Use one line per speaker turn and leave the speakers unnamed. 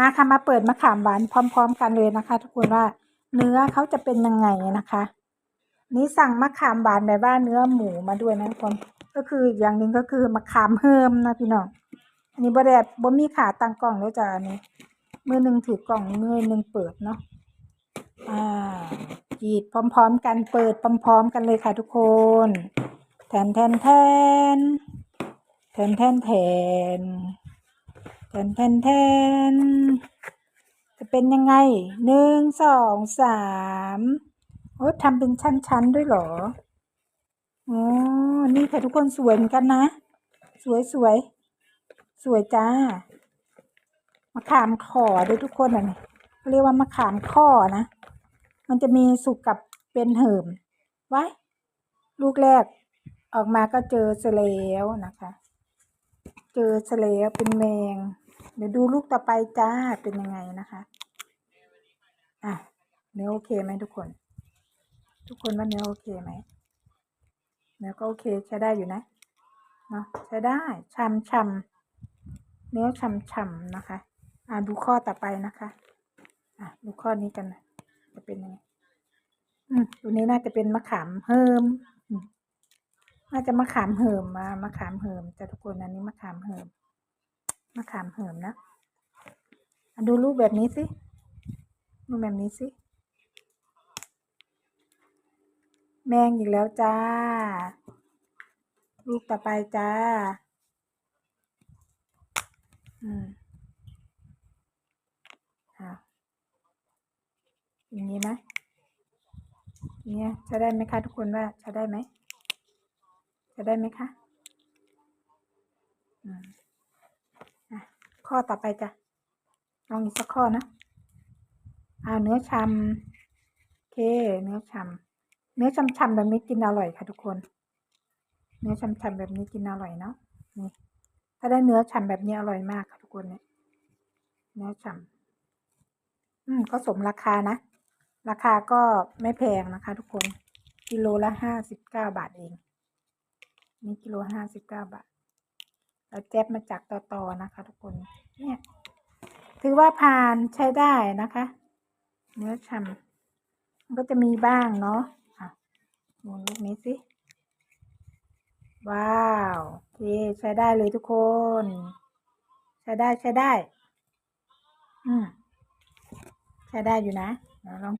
มาค่ะมาเปิดมะขามหวานพร้อม ๆ กันเลยนะคะ ทุกคนว่าเนื้อเขาจะเป็นยังไงนะคะ นี่สั่งมะขามหวานแบบว่าเนื้อหมูมาด้วยนะทุกคนก็คืออย่างหนึ่งก็คือมะขามเฮิมนะพี่น้องอันนี้บ่ได้บ่มีขาตั้งกล่องแล้วจ้ะอันนี้มือหนึ่งถือกล่องมือหนึ่งเปิดเนาะอ่ากรีดพร้อม ๆ กันเปิดพร้อม ๆ กันเลยค่ะทุกคนแทนแทนแทนแทนแทนแทน แทนแทนแทนจะเป็นยังไงหนึ่งสองสามโอ้ทำเป็นชั้นๆด้วยเหรออ๋อนี่ค่ะทุกคนสวยเหมือนกันนะ สวยสวยสวยจ้ามะขามขอด้วยทุกคนอะนี่เรียกว่ามะขามข้อนะ มันจะมีสุกกับเป็นเหิมไว้ลูกแรกออกมาก็เจอเสลวนะคะ เจอเสลวเป็นแมง เดี๋ยวดูลูกต่อไปจ้าเป็นยังไงนะคะอะเนื้อโอเคไหมทุกคน ทุกคนว่าเนื้อโอเคไหมเนื้อก็โอเคใช้ได้อยู่นะเนาะใช้ได้ช่ำช่ำเนื้อช่ำช่ำนะคะ อะดูข้อต่อไปนะคะ อะดูข้อนี้กันนะจะเป็นยังไงอืมตัวนี้น่าจะเป็นมะขามเฮิมน่าจะมะขามเหิมมามะขามเหิมแต่ทุกคนอันนี้มะขามเหิม มะขามเหิมนะดูรูปแบบนี้สิดูแบบนี้สิ แมงอีกแล้วจ้าลูกต่อไปจ้า อืมอ่าอย่างนี้ไหมเงี้ยจะได้ไหมคะทุกคนว่าจะได้ไหม จะได้ไหมคะ อืม ข้อต่อไปจ้ะลองอีกสักข้อนะเอาเนื้อชำโอเค เนื้อชำเนื้อช่ำๆแบบนี้กินอร่อยค่ะทุกคน เนื้อช่ำๆแบบนี้กินอร่อยเนาะนี่ ถ้าได้เนื้อฉ่ำแบบนี้อร่อยมากค่ะทุกคนเนี่ยเนื้อฉ่ำอืมก็สมราคานะ ราคาก็ไม่แพงนะคะ ทุกคน กิโลละห้าสิบเก้าบาทเอง นี่กิโลห้าสิบเก้าบาท เราแจ๊บมาจากตอตอนะคะ ทุกคน เนี่ย ถือว่าผ่านใช้ได้นะคะ เนื้อฉ่ำมันก็จะมีบ้างเนาะอะดูลูกนี้สิ ว้าวโอเคใช้ได้เลยทุกคน ใช้ได้ใช้ได้ อืมใช้ได้อยู่นะเดี๋ยวลอง